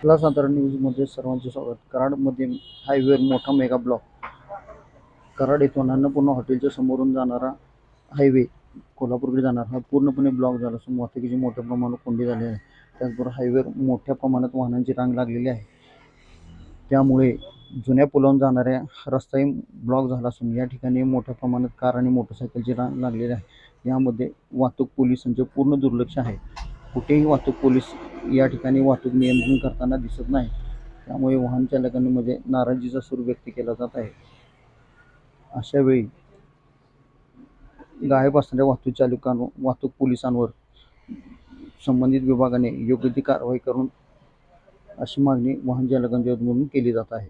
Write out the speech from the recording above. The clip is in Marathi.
आपला साधारण न्यूजमध्ये सर्वांचे स्वागत. कराडमध्ये हायवे मोठा मेगा ब्लॉक. कराड येथून अन्नपूर्णा हॉटेलच्या समोरून जाणारा हायवे कोल्हापूरकडे जाणारा. हा पूर्णपणे ब्लॉक झाला. असून वाहतुकीची मोठ्या प्रमाणात कोंडी झाली आहे. त्याचबरोबर हायवेवर मोठ्या प्रमाणात वाहनांची रांग लागलेली आहे. त्यामुळे जुन्या पुलावरून जाणाऱ्या रस्ताही ब्लॉक झाला असून या ठिकाणी मोठ्या प्रमाणात कार आणि मोटरसायकलची रांग लागलेली आहे. यामध्ये वाहतूक पोलिसांचे पूर्ण दुर्लक्ष आहे. कुठेही वाहतूक पोलीस या ठिकाणी वाहतूक नियंत्रण करताना दिसत नाही. त्यामुळे वाहन चालकांमध्ये म्हणजे नाराजीचा सूर व्यक्त केला जात आहे. अशा वेळी गायब असणाऱ्या वाहतूक चालकांवर वाहतूक पोलिसांवर संबंधित विभागाने योग्य ती कारवाई करून अशी मागणी वाहन चालकांच्या म्हणून केली जात आहे.